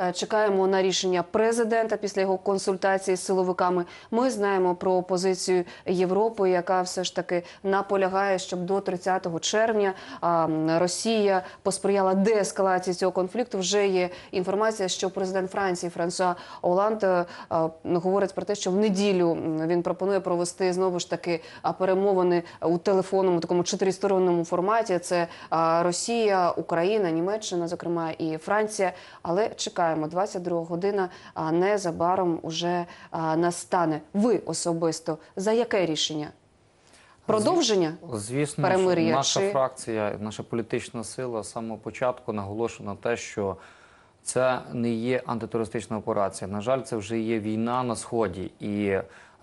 Е, Чекаємо на рішення президента після його консультації з силовиками. Ми знаємо про позицію Європи, яка все ж таки наполягає, щоб до 30 червня Росія посприяла деескалації цього конфлікту. Вже є інформація, що президент Франції Франсуа Оланд е, говорить про те, що в неділю він пропонує провести знову ж таки перемовини у телефонному такому чотиристоронному форматі. Це Росія, Україна, Німеччина, зокрема і Франція. Але чекаємо 22 година. А незабаром уже а, настане. Ви особисто за яке рішення? Продовження? Звісно, перемир'я наша чи- фракція, наша політична сила з самого початку наголошує на те, що це не є антитерористична операція. На жаль, це вже є війна на сході, і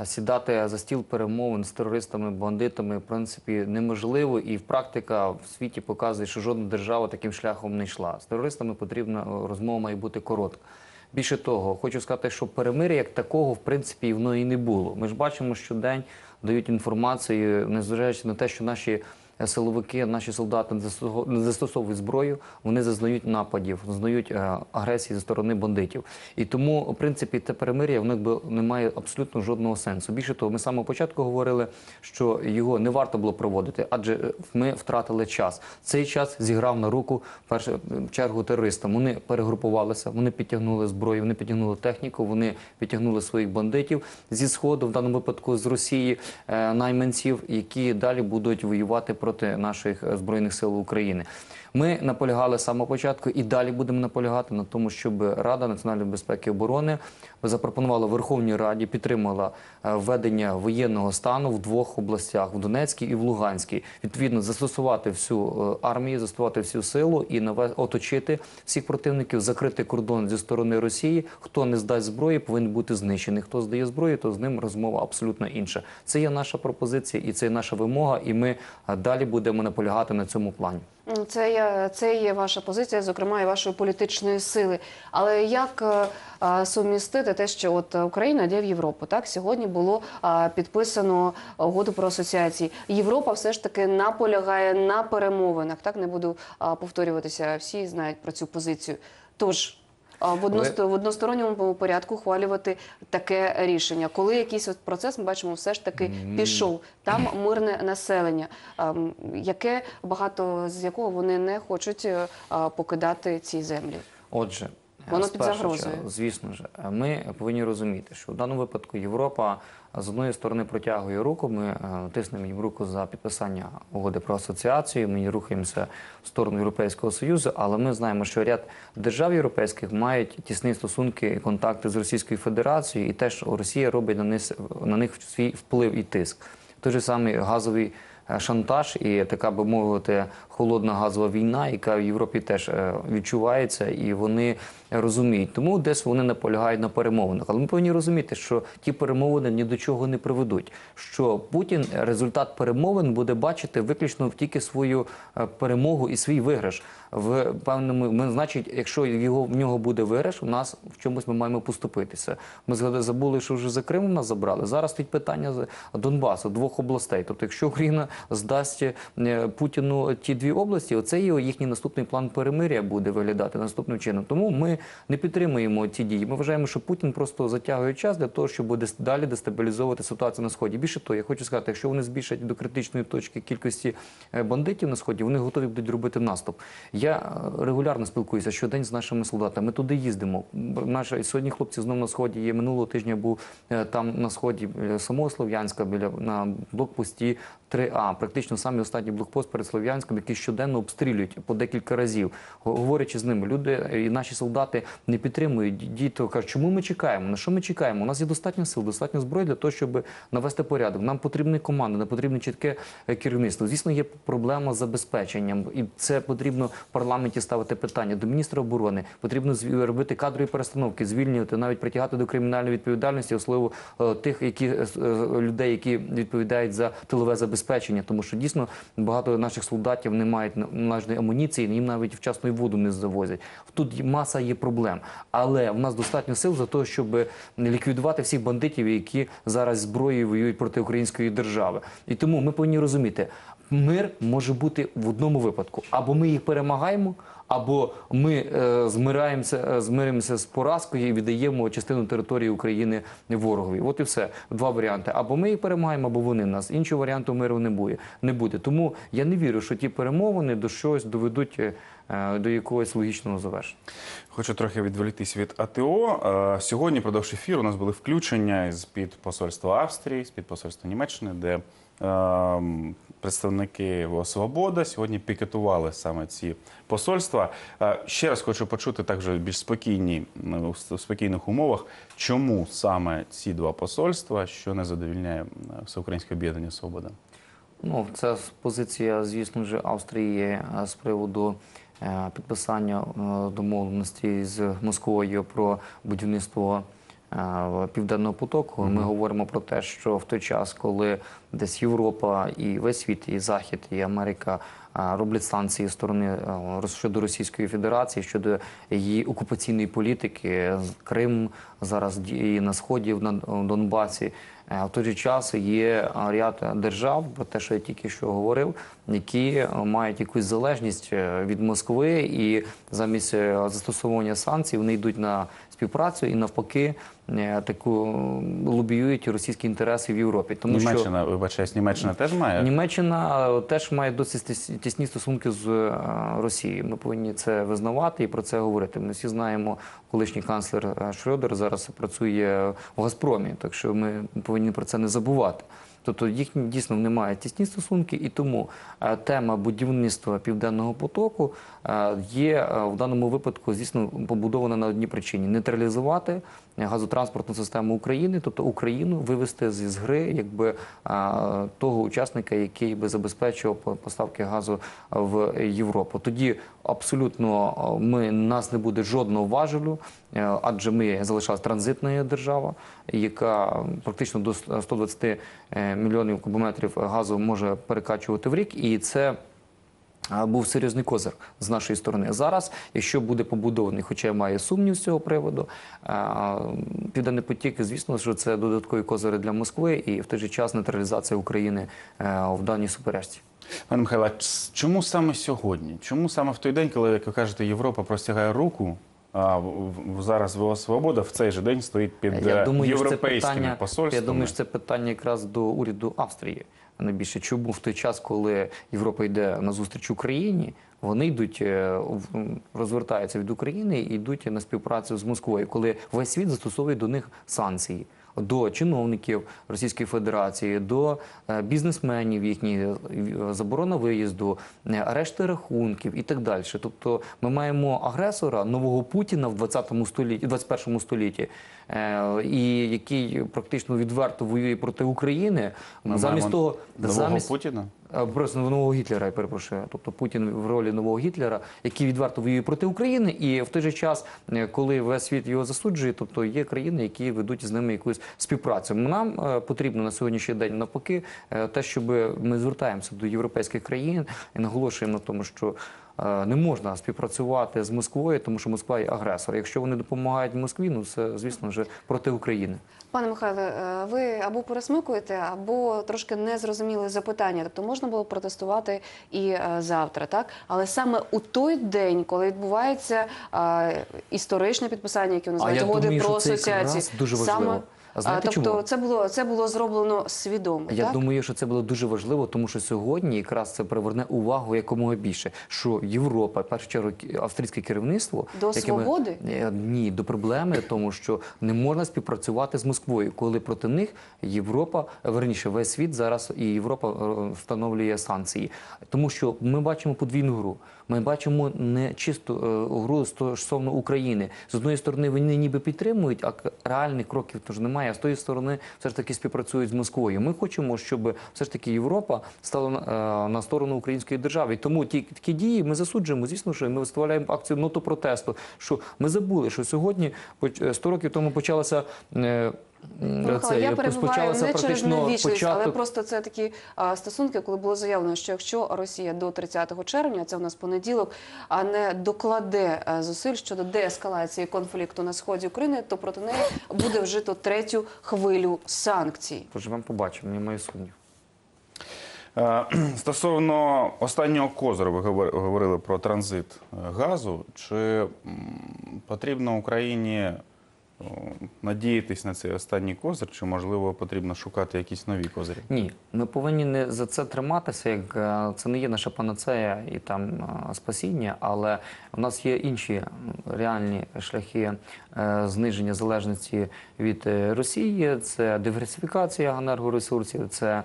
сідати за стіл перемовин з терористами, бандитами, в принципі, неможливо. І практика в світі показує, що жодна держава таким шляхом не йшла. З терористами потрібна е, розмова має бути коротка. Більше того, хочу сказати, що перемир'я як такого, в принципі, воно і не було. Ми ж бачимо, що день дають інформацію, незважаючи на те, що наші силовики, наші солдати не застосовують- зброю, вони зазнають нападів, зазнають е, агресії зі сторони бандитів. І тому, в принципі, те перемир'я в них би не має абсолютно жодного сенсу. Більше того, ми з самого початку говорили, що його не варто було проводити, адже е, ми втратили час. Цей час зіграв на руку першу е, чергу терористам. Вони перегрупувалися, вони підтягнули зброю, вони підтягнули техніку, вони підтягнули своїх бандитів зі сходу, в даному випадку з Росії, найманців, які далі будуть воювати проти наших е, збройних сил України. Ми наполягали з самого початку і далі будемо наполягати на тому, щоб Рада національної безпеки і оборони запропонувала Верховній Раді, підтримала е, введення воєнного стану в двох областях в Донецькій і в Луганській. Відповідно, застосувати всю е, армію, застосувати всю силу і оточити всіх противників, закрити кордон зі сторони Росії. Хто не здасть зброї, повинен бути знищений. Хто здає зброю, то з ним розмова абсолютно інша. Це є наша пропозиція і це є наша вимога. І ми е, далі будемо наполягати на цьому плані. Це є, це є ваша позиція, зокрема і вашої політичної сили. Але як е, сумістити те, що от Україна йде в Європу? Так сьогодні було підписано угоду про асоціації. Європа все ж таки наполягає на перемовинах. Так не буду повторюватися. Всі знають про цю позицію. Тож. В, односто, в односторонньому порядку ухвалювати таке рішення. Коли якийсь от процес ми бачимо, все ж таки пішов. Там мирне населення, яке багато з якого вони не хочуть е, покидати ці землі. Отже, Воно під загрозою. Звісно ж, ми повинні розуміти, що в даному випадку Європа з одної сторони протягує руку. Ми е, тиснемо їм руку за підписання угоди про асоціацію. Ми рухаємося в сторону Європейського союзу, але ми знаємо, що ряд держав європейських мають тісні стосунки і контакти з Російською Федерацією, і теж Росія робить на них на них свій вплив і тиск. Той же самий газовий шантаж і така би мовити холодна газова війна, яка в Європі теж е, відчувається, і вони розуміють. Тому десь вони наполягають на перемовинах. Але ми повинні розуміти, що ті перемовини ні до чого не приведуть. Що Путін результат перемовин буде бачити виключно в тільки свою е, перемогу і свій виграш. В певному ми, значить, якщо його в нього буде виграш, у нас в чомусь ми маємо поступитися. Ми згадали, забули, що вже за Крим нас забрали. Зараз стоїть питання Донбасу, двох областей. Тобто, якщо Україна здасть е, Путіну ті дві області, оце його їхній наступний план перемиря буде виглядати наступним чином. Тому ми не підтримуємо ці дії. Ми вважаємо, що Путін просто затягує час для того, щоб далі дестабілізовувати ситуацію на сході. Більше того, я хочу сказати, якщо вони збільшать до критичної точки кількості е, бандитів на сході, вони готові будуть робити наступ. Я е, регулярно спілкуюся щодень з нашими солдатами. Ми туди їздимо. Наші сьогодні хлопці знову на сході є. Минулого тижня був е, там на сході біля самого Слов'янська, біля на блокпості 3А. Практично самий останній блокпост перед Слов'янськом, який щоденно обстрілюють по декілька разів. Говорячи з ними, люди е, і наші солдати не підтримують. Ді- Діти кажуть, чому ми чекаємо? На що ми чекаємо? У нас є достатньо сил, достатньо зброї для того, щоб навести порядок. Нам потрібні команди, нам потрібне чітке е, керівництво. Звісно, є проблема з забезпеченням, і це потрібно парламенті ставити питання до міністра оборони. Потрібно робити кадрові перестановки, звільнювати, навіть притягати до кримінальної відповідальності, особливо е, тих, які е, е, людей, які відповідають за тилове забезпечення, тому що дійсно багато наших солдатів не мають належної амуніції, їм навіть вчасно і воду не завозять. Тут маса є проблем, але в нас достатньо сил за те, щоб ліквідувати всіх бандитів, які зараз зброєю воюють проти української держави. І тому ми повинні розуміти. Мир може бути в одному випадку: або ми їх перемагаємо, або ми е, змираємося, е, змиримося з поразкою і віддаємо частину території України ворогові. От і все. Два варіанти: або ми їх перемагаємо, або вони нас. Іншого варіанту миру не буде. Не буде. Тому я не вірю, що ті перемовини до щось доведуть е, до якогось логічного завершення. Хочу трохи відволіктись від АТО. Е, Сьогодні, продовж ефіру, у нас були включення з під посольства Австрії, з під посольства Німеччини, де представники Свобода сьогодні пікетували саме ці посольства. Е, Ще раз хочу почути також більш спокійні в спокійних умовах, чому саме ці два посольства, що не задовільняє Всеукраїнське об'єднання Свобода. Ну, це позиція, звісно ж, Австрії е, з приводу е, підписання домовленості з Москвою про будівництво південного потоку. Ми говоримо про те, що в той час, коли десь Європа і весь світ, і Захід, і Америка е, роблять санкції сторони е, щодо Російської Федерації, щодо її окупаційної політики, Крим зараз діє на сході в на Донбасі. Е, В той же час є е, ряд держав, про те, що я тільки що говорив, які е, мають якусь залежність е, від Москви, і замість е, застосовування санкцій вони йдуть на співпрацю і навпаки е, таку лобіюють російські інтереси в Європі. Тому що Німеччина, вибачаюсь, Німеччина теж має Німеччина е, теж має досить тісні стосунки з е, Росією. Ми повинні це визнавати і про це говорити. Ми всі знаємо, колишній канцлер Шрёдер зараз працює в Газпромі, так що ми повинні про це не забувати. Тобто їхні дійсно мають тісні стосунки, і тому е, тема будівництва південного потоку е, є е, в даному випадку, звісно, побудована на одній причині: нейтралізувати газотранспортну систему України, тобто Україну вивести з гри, якби того учасника, який би забезпечував по- поставки газу в Європу. Тоді абсолютно ми нас не буде жодного важелю, адже ми залишалась транзитна держава, яка практично до 120 е, мільйонів кубометрів газу може перекачувати в рік, і це. Був серйозний козир з нашої сторони. Зараз, якщо буде побудований, хоча я маю сумнів з цього приводу, південний потік, звісно, що це додаткові козири для Москви і в той же час нейтралізація України е, в даній суперечці. Пане Михайло, чому саме сьогодні? Чому саме в той день, коли, як ви кажете, Європа простягає руку, а зараз ВО Свобода в цей же день стоїть під Я е, думаю, європейськими це питання, посольствами? я думаю, що це питання якраз до уряду Австрії. Найбільше чому в той час, коли Європа йде на зустріч Україні, вони йдуть е, розвертаються від України і йдуть на співпрацю з Москвою, коли весь світ застосовує до них санкції. До чиновників Російської Федерації, до е, бізнесменів їхніх, е, заборона виїзду, е, арешти рахунків і так далі. Тобто ми маємо агресора нового Путіна в 20 столітті, 21 столітті, і який практично відверто воює проти України. Ми замість того, нового замість Путіна? Е, Просто нового Гітлера, я перепрошую. Тобто Путін в ролі нового Гітлера, який відверто воює проти України, і в той же час, е, коли весь світ його засуджує, тобто є країни, які ведуть з ними якусь співпрацю. Нам е, потрібно на сьогоднішній день навпаки е, те, щоб ми звертаємося до європейських країн і наголошуємо на тому, що. Е, Не можна співпрацювати з Москвою, тому що Москва є агресор. Якщо вони допомагають Москві, ну це звісно вже проти України. Пане Михайле, е, ви або пересмикуєте, або трошки незрозуміли запитання. Тобто можна було протестувати і е, завтра, так? Але саме у той день, коли відбувається історичне підписання, яке називають угоди про асоціації, дуже важливо. саме знаєте тобто чому? це було це було зроблено свідомо. Я так? думаю, що це було дуже важливо, тому що сьогодні якраз це приверне увагу якомога більше. Що Європа, першу чергу, австрійське керівництво До ми- свободи? Е, ні, до проблеми, тому що не можна співпрацювати з Москвою, коли проти них Європа, верніше, весь світ зараз і Європа е, встановлює санкції, тому що ми бачимо подвійну гру. Ми бачимо не чисту е, гру стосовно України. З одної сторони, вони ніби підтримують, а реальних кроків тож немає. А з тої сторони, все ж таки співпрацюють з Москвою. Ми хочемо, щоб все ж таки Європа стала на, е, сторону української держави. Тому ті такі дії ми засуджуємо. Звісно, що ми виставляємо акцію ноту протесту. Що ми забули, що сьогодні поч- е, 100 років тому почалася. Е, Михайло, я перебуваю не через невічливість, але просто це такі а, стосунки, коли було заявлено, що якщо Росія до 30 червня, це у нас понеділок, а не докладе а, зусиль щодо деескалації конфлікту на сході України, то проти неї буде вжито третю хвилю санкцій. Поживемо, побачимо. Маю сумнів. Е, Стосовно останнього козиру, ви говор- говорили про транзит е, газу. Чи потрібно Україні надіятись на цей останній козир, чи можливо потрібно шукати якісь нові козирі? Ні, ми повинні не за це триматися, як е, це не є наша панацея і там е, спасіння, але в нас є інші реальні шляхи е, зниження залежності від Росії. Це диверсифікація енергоресурсів, це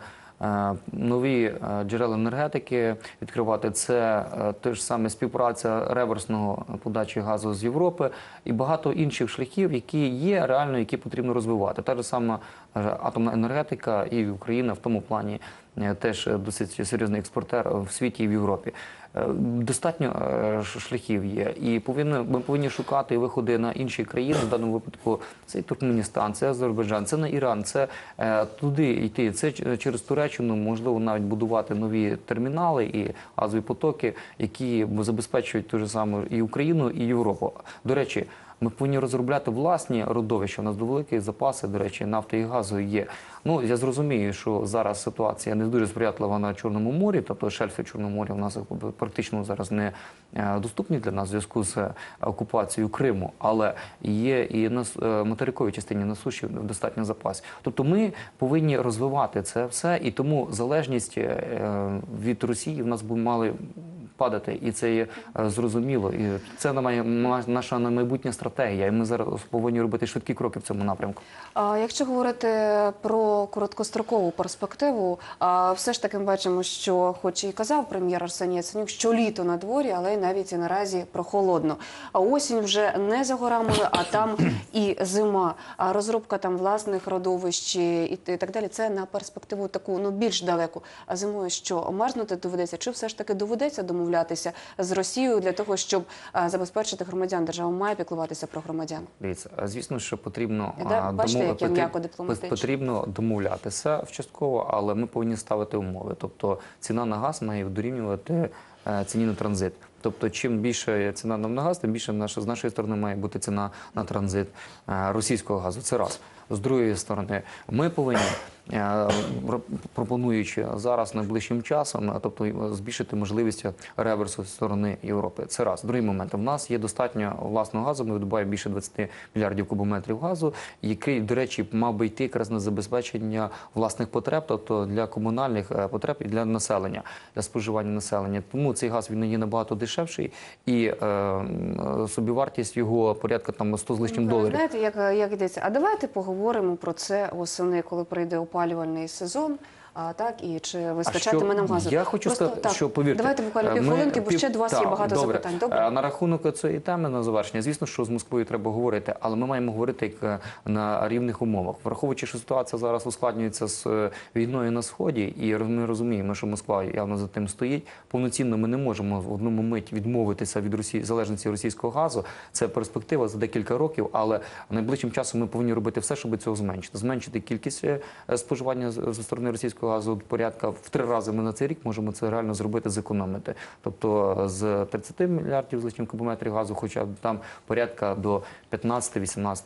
нові е, джерела енергетики відкривати. Це теж те ж саме співпраця реверсного подачі газу з Європи і багато інших шляхів, які є реально, які потрібно розвивати. Та ж сама е, атомна енергетика і Україна в тому плані е, теж досить серйозний експортер в світі і в Європі. Е, Достатньо е, шляхів є, і повинні, ми повинні шукати виходи на інші країни. В даному випадку це і Туркменістан, це Азербайджан, це на Іран, це е, туди йти. Це через Туреччину можливо навіть будувати нові термінали і газові потоки, які забезпечують ту ж саму і Україну, і Європу. До речі. Ми повинні розробляти власні родовища. У нас великі запаси, до речі, нафти і газу є. Ну я зрозумію, що зараз ситуація не дуже сприятлива на Чорному морі, тобто шельфи Чорного моря у нас практично зараз не е, доступні для нас в зв'язку з е, окупацією Криму, але є і на е, материковій частині на суші достатньо запас. Тобто ми повинні розвивати це все, і тому залежність від Росії в нас би мали падати, і це є е, зрозуміло. І це наша на майбутня стратегія. І ми зараз повинні робити швидкі кроки в цьому напрямку. Якщо говорити про короткострокову перспективу, все ж таки ми бачимо, що, хоч і казав прем'єр Арсеній Яценюк, що літо на дворі, але навіть і наразі прохолодно. А осінь вже не за горами, а там і зима. А розробка там власних родовищ і так далі. Це на перспективу таку ну більш далеку. А зимою що мерзнути доведеться? Чи все ж таки доведеться домовлятися з Росією для того, щоб забезпечити громадян? Держава має піклуватися про громадян. Дивіться, звісно, що потрібно Да, бачите, як потріб- м'яко дипломатично. Потрібно домовлятися вчастково, але ми повинні ставити умови. Тобто ціна на газ має дорівнювати е, ціні на транзит. Тобто, чим більше ціна на газ, тим більше наша з нашої сторони має бути ціна на транзит е, російського газу. Це раз. З другої сторони, ми повинні, е, пропонуючи зараз найближчим часом, е, тобто збільшити можливість реверсу зі сторони Європи. Це раз. Другий момент. У нас є достатньо власного газу. Ми видобуваємо більше 20 мільярдів кубометрів газу, який, до речі, мав би йти якраз на забезпечення власних потреб, тобто для комунальних е, потреб і для населення, для споживання населення. Тому цей газ він є набагато дешевший і е, собівартість його порядка там 100 з лишнім Ви доларів. Знаєте, як, як йдеться? А давайте поговоримо про це восени, коли прийде опалювальний сезон. А так і чи вистачатиме нам газу? Я хочу Просто сказати, так, що повірте, Давайте буквально ми півхвилинки, бо пів- ще до вас є багато добре. запитань. Добре. Е, На рахунок цієї теми на завершення, звісно, що з Москвою треба говорити, але ми маємо говорити як е, на рівних умовах. Враховуючи, що ситуація зараз ускладнюється з е, війною на сході, і ми розуміємо, що Москва явно за тим стоїть. Повноцінно ми не можемо в одному мить відмовитися від Росії залежності російського газу. Це перспектива за декілька років, але найближчим часом ми повинні робити все, щоб цього зменшити. Зменшити кількість е, споживання з- зі сторони російського газу порядка в три рази. Ми на цей рік можемо це реально зробити, зекономити. Тобто з 30 мільярдів з лишнім кубометрів газу, хоча б там порядка до 15-18.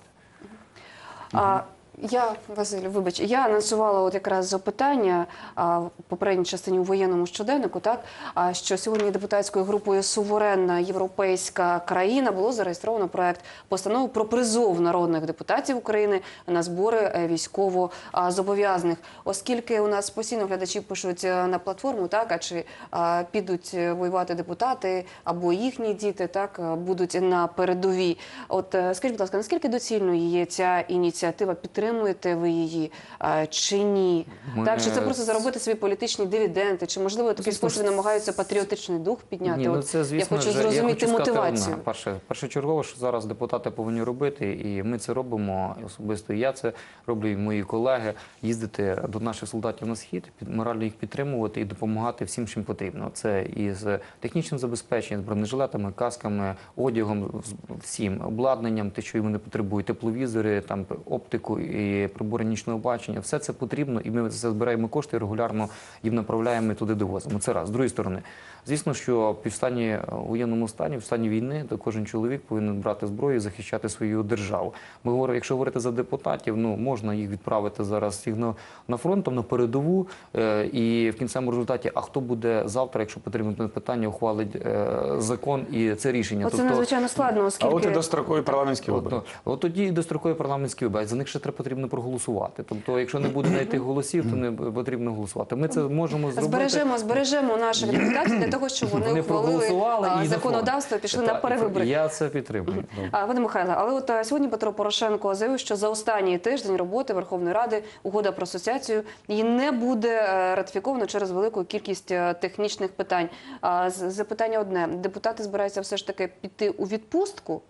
А, я, Василь, вибач, я анонсувала от якраз запитання а, в попередній частині у воєнному щоденнику, так а, що сьогодні депутатською групою Суверенна європейська країна було зареєстровано проект постанови про призов народних депутатів України на збори е, військово зобов'язаних. Оскільки у нас постійно глядачі пишуть е, на платформу, так а чи а, підуть е, воювати депутати або їхні діти, так будуть на передовій. От скажіть, будь ласка, наскільки доцільною є ця ініціатива? Підтримуєте ви її а, чи ні? Ми- Так, чи це просто заробити свої політичні дивіденди? Чи можливо Звісно, спосіб намагаються патріотичний дух підняти? Ні, ну це звісно я хочу зрозуміти хочу мотивацію. одне. Перше, першочергово, що зараз депутати повинні робити, і ми це робимо особисто. Я це роблю і мої колеги. Їздити до наших солдатів на схід, морально їх підтримувати і допомагати всім, чим потрібно. Це і з технічним забезпеченням, з бронежилетами, касками, одягом, всім обладнанням, те, що вони потребують, тепловізори, там оптику і і прибори нічного бачення. Все це потрібно, і ми це збираємо кошти і регулярно їм направляємо і туди довозимо. Це раз. З другої сторони, звісно, що в стані е, воєнному стані, в стані війни, то кожен чоловік повинен брати зброю і захищати свою державу. Ми говоримо, якщо говорити за депутатів, ну можна їх відправити зараз всіх на, на фронт, там, на передову, е, і в кінцевому результаті, а хто буде завтра, якщо потрібно питання, ухвалить е, закон і це рішення. Оце надзвичайно складно, А от і дострокові парламентські От, вибори. ну, от тоді і дострокові парламентські вибори. За них ще треба потрібно проголосувати. Тобто, якщо не буде знайти голосів, то не потрібно голосувати. Ми це можемо зробити. Збережемо, збережемо наших депутатів для того, щоб вони, ухвалили а, і на законодавство, фронт. пішли на Так, перевибори. Я це підтримую. А, Пане Михайле, але от е, сьогодні Петро Порошенко заявив, що за останній тиждень роботи Верховної Ради угода про асоціацію її не буде е, ратифіковано через велику кількість е, технічних питань. А запитання одне: депутати збираються все ж таки піти у відпустку.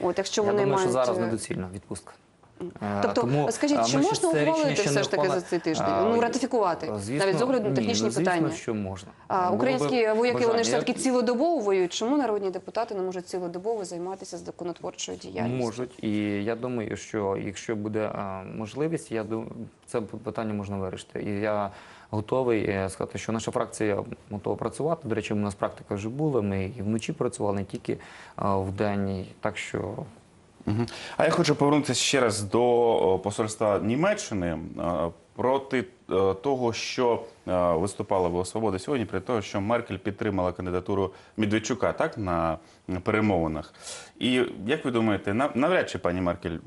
От якщо Я вони думаю, що мають зараз е, недоцільна відпустка. Тобто, тому, скажіть, чи можна ухвалити все ж таки за цей тиждень? А, Ну, ратифікувати, звісно, навіть з огляду на ні, технічні ну, звісно, питання. що можна. А українські вояки вони ж все таки цілодобово воюють. Чому народні депутати не можуть цілодобово займатися з законотворчою діяльністю? Можуть, і я думаю, що якщо буде можливість, я думаю, це питання можна вирішити. І я готовий е, сказати, що наша фракція готова працювати. До речі, у нас практика вже була. Ми і вночі працювали, не тільки е, вдень. Так що. А я хочу повернутися ще раз до посольства Німеччини е, проти е, того, що е, виступала була свобода сьогодні, при того, що Меркель підтримала кандидатуру Медведчука так на перемовинах. І як ви думаєте, нав- навряд чи пані Меркель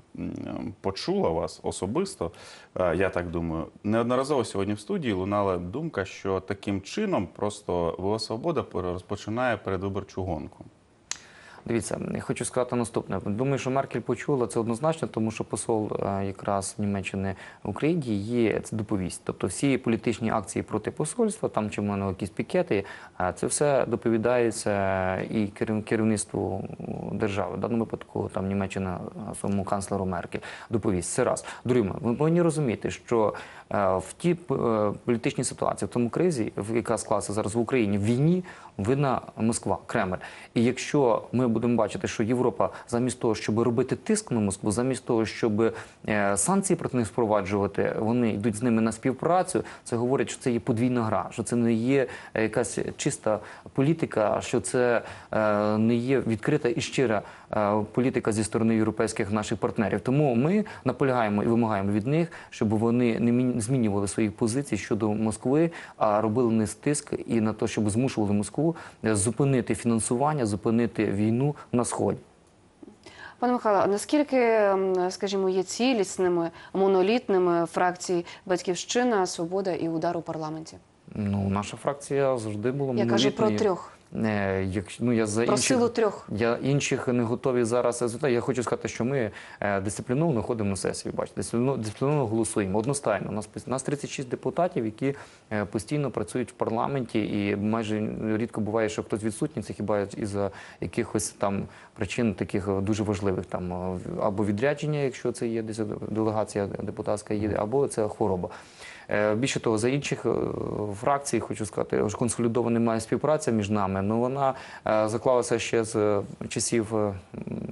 почула вас особисто? Я так думаю, неодноразово сьогодні в студії лунала думка, що таким чином просто ВО Свобода розпочинає передвиборчу гонку. Дивіться, хочу сказати наступне. Думаю, що Меркель почула це однозначно, тому що посол е, якраз Німеччини в Україні є це доповість. Тобто всі політичні акції проти посольства, там чи в мене якісь пікети, е, це все доповідається і керів- керівництву держави. В даному випадку там Німеччина е, своєму канцлеру Меркель доповість. Це раз. Друге, ви повинні розуміти, що е, в тій е, політичній ситуації, в тому кризі, яка склалася зараз в Україні, в війні винна Москва, Кремль. І якщо ми будемо бачити, що Європа замість того, щоб робити тиск на Москву, замість того, щоб е, санкції проти них впроваджувати, вони йдуть з ними на співпрацю. Це говорить, що це є подвійна гра, що це не є е, якась чиста політика, що це е, не є відкрита і щира е, політика зі сторони європейських наших партнерів. Тому ми наполягаємо і вимагаємо від них, щоб вони не мін- змінювали свої позиції щодо Москви, а робили не стиск і на те, щоб змушували Москву е, зупинити фінансування, зупинити війну на сході. Пане Михайло, наскільки, скажімо, є цілісними, монолітними фракції Батьківщина, Свобода і удар у парламенті? Ну, наша фракція завжди була Я кажу про трьох. Е, якщо- ну, я за Про інших, силу трьох. Я інших не готові зараз. Я хочу сказати, що ми е, дисципліновано ходимо на сесію. Бачите, дисципліновано, дисципліновано голосуємо. Одностайно. У нас у нас 36 депутатів, які е, постійно працюють в парламенті, і майже рідко буває, що хтось відсутній. Це хіба із якихось там причин таких е, дуже важливих, там е, або відрядження, якщо це є десь делегація депутатська їде, або це хвороба. Е, Більше того, за інших е, фракцій хочу сказати, консолідована має співпраця між нами. Ну вона е, заклалася ще з часів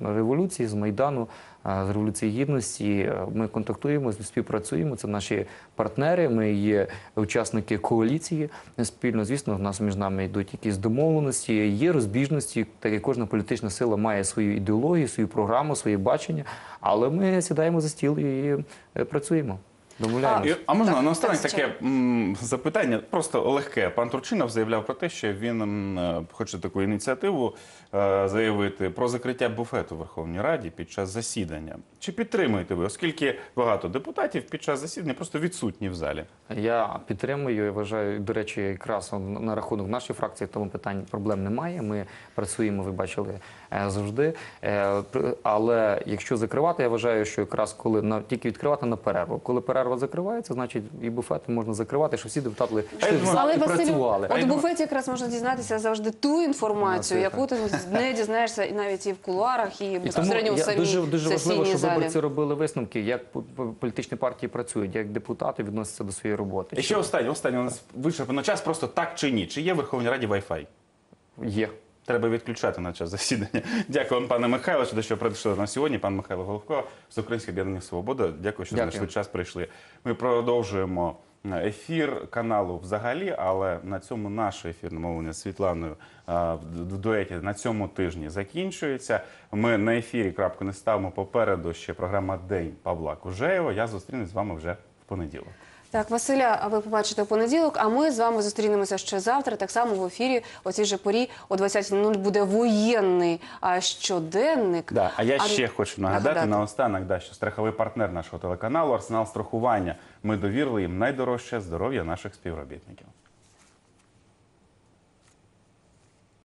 революції, з майдану, з революції гідності. Ми контактуємо, співпрацюємо. Це наші партнери. Ми є учасники коаліції спільно. Звісно, в нас між нами йдуть якісь домовленості, є розбіжності. Так як кожна політична сила має свою ідеологію, свою програму, своє бачення. Але ми сідаємо за стіл і працюємо. Домовляємося. І, а можна Так, наостанок так, таке м, запитання, просто легке. Пан Турчинов заявляв про те, що він м, е, хоче таку ініціативу е, заявити про закриття буфету в Верховній Раді під час засідання. Чи підтримуєте ви, оскільки багато депутатів під час засідання просто відсутні в залі? Я підтримую. Я вважаю, до речі, якраз на рахунок нашої фракції тому питань проблем немає. Ми працюємо, ви бачили е, завжди. Е, Але якщо закривати, я вважаю, що якраз коли на тільки відкривати на перерву. Коли перерва закривається, значить і буфети можна закривати, щоб всі депутати йшли в зал Але і працювали. от у буфеті якраз можна дізнатися завжди ту інформацію, яку ти не дізнаєшся і навіть і в кулуарах, і безпосередньо в я- самій дуже, дуже важливо, щоб залі. виборці робили висновки, як по- по- політичні партії працюють, як депутати відносяться до своєї роботи. І ще останнє, останнє у нас вичерпано час, просто так чи ні? Чи є в Верховній Раді Wi-Fi? Є. треба відключати на час засідання. Дякую вам, пане Михайло, що що прийшли нас сьогодні. Пан Михайло Головко, Всеукраїнське об'єднання Свобода. Дякую, що знайшли час. Прийшли. Ми продовжуємо ефір каналу взагалі, але на цьому наше ефірне мовлення з Світланою в в дуеті на цьому тижні закінчується. Ми на ефірі крапку не ставимо попереду ще програма День Павла Кужеєва. Я зустрінусь з вами вже в понеділок. Так, Василя, ви побачите у понеділок. А ми з вами зустрінемося ще завтра. Так само в ефірі о цій же порі о 20.00 буде воєнний а, щоденник. Да, а я А- ще хочу нагадати, нагадати. наостанок, да, що страховий партнер нашого телеканалу Арсенал страхування. Ми довірили їм найдорожче здоров'я наших співробітників.